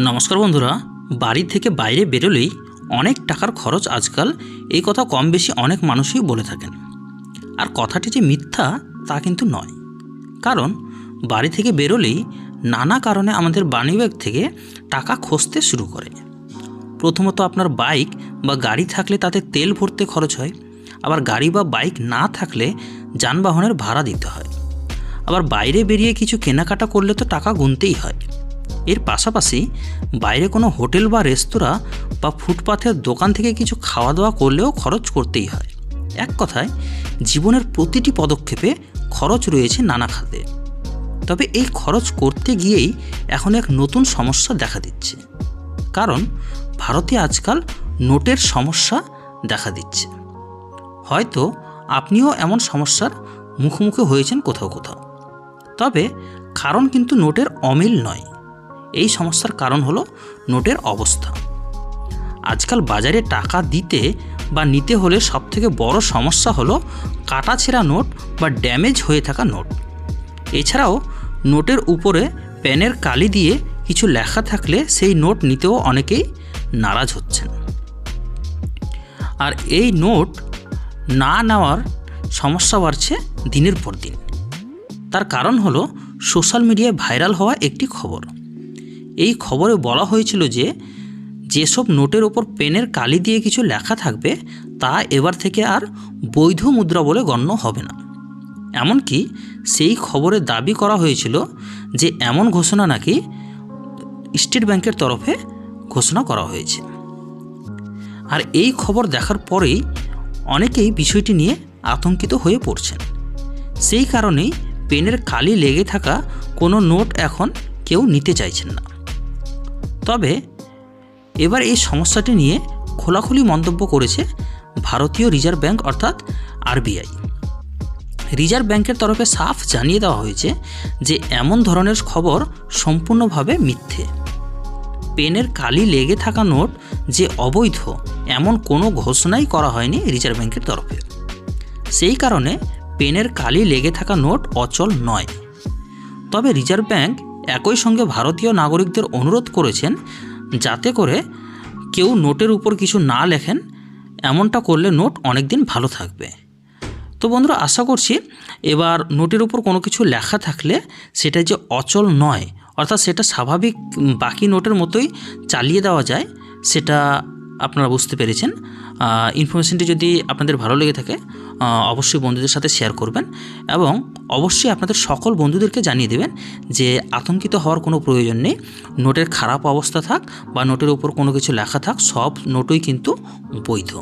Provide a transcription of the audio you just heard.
নমস্কার বন্ধুরা, বাড়ি থেকে বাইরে বেরোলেই অনেক টাকার খরচ আজকাল এই কথা কম বেশি অনেক মানুষই বলে থাকেন। আর কথাটি যে মিথ্যা তা কিন্তু নয়। কারণ বাড়ি থেকে বেরোলেই নানা কারণে আমাদের বাণীব্যাগ থেকে টাকা খসতে শুরু করে। প্রথমত আপনার বাইক বা গাড়ি থাকলে তাতে তেল ভরতে খরচ হয়। আবার গাড়ি বা বাইক না থাকলে যানবাহনের ভাড়া দিতে হয়। আবার বাইরে বেরিয়ে কিছু কেনাকাটা করলে তো টাকা গুনতেই হয়। এর পাশাপাশি বাইরে কোনো হোটেল বা রেস্তোরাঁ বা ফুটপাথের দোকান থেকে কিছু খাওয়া দাওয়া করলেও খরচ করতেই হয়। এক কথায়, জীবনের প্রতিটি পদক্ষেপে খরচ রয়েছে নানা খাতে। তবে এই খরচ করতে গিয়েই এখন এক নতুন সমস্যা দেখা দিচ্ছে। কারণ, ভারতে আজকাল নোটের সমস্যা দেখা দিচ্ছে। হয়তো আপনিও এমন সমস্যার মুখোমুখি হয়েছেন কোথাও কোথাও। তবে কারণ কিন্তু নোটের অমিল নয়। এই সমস্যার কারণ হলো নোটের অবস্থা। আজকাল বাজারে টাকা দিতে বা নিতে হলে সবথেকে বড় সমস্যা হলো কাটাছেঁড়া নোট বা ড্যামেজ হয়ে থাকা নোট। এছাড়াও নোটের উপরে পেনের কালি দিয়ে কিছু লেখা থাকলে সেই নোট নিতেও অনেকেই নারাজ হচ্ছেন। আর এই নোট না নেওয়ার সমস্যা বাড়ছে দিনের পর দিন। তার কারণ হলো সোশ্যাল মিডিয়ায় ভাইরাল হওয়া একটি খবর। এই খবরে বলা হয়েছিল যে, যেসব নোটের ওপর পেনের কালি দিয়ে কিছু লেখা থাকবে, তা এবার থেকে আর বৈধ মুদ্রা বলে গণ্য হবে না। এমনকি সেই খবরে দাবি করা হয়েছিল যে, এমন ঘোষণা নাকি স্টেট ব্যাংকের তরফে ঘোষণা করা হয়েছে। আর এই খবর দেখার পরেই অনেকেই বিষয়টি নিয়ে আতঙ্কিত হয়ে পড়ছেন। সেই কারণেই পেনের কালি লেগে থাকা কোনো নোট এখন কেউ নিতে চাইছেন না। তবে এবার এই সমস্যাটি নিয়ে খোলাখুলি মন্তব্য করেছে ভারতীয় রিজার্ভ ব্যাংক অর্থাৎ আরবিআই। রিজার্ভ ব্যাংকের তরফে সাফ জানিয়ে দেওয়া হয়েছে যে এমন ধরনের খবর সম্পূর্ণভাবে মিথ্যে। পেনের কালি লেগে থাকা নোট যে অবৈধ, এমন কোনো ঘোষণাই করা হয়নি রিজার্ভ ব্যাংকের তরফে। সেই কারণে পেনের কালি লেগে থাকা নোট অচল নয়। তবে রিজার্ভ ব্যাংক একই সঙ্গে ভারতীয় নাগরিকদের অনুরোধ করেছেন যাতে করে কেউ নোটের উপর কিছু না লেখেন, এমনটা করলে নোট অনেক দিন ভালো থাকবে। তো বন্ধুরা, আশা করছি এবার নোটের উপর কোনো কিছু লেখা থাকলে সেটা যে অচল নয়, অর্থাৎ সেটা স্বাভাবিক বাকি নোটের মতোই চালিয়ে দেওয়া যায়, সেটা আপনারা বুঝতে পেরেছেন। ইনফরমেশনটি যদি আপনাদের ভালো লেগে থাকে অবশ্যই বন্ধুদের সাথে শেয়ার করবেন এবং অবশ্যই আপনাদের সকল বন্ধুদেরকে জানিয়ে দেবেন যে আতঙ্কিত হওয়ার কোনো প্রয়োজন নেই। নোটের খারাপ অবস্থা থাক বা নোটের উপর কোনো কিছু লেখা থাক, সব নোটই কিন্তু বৈধ।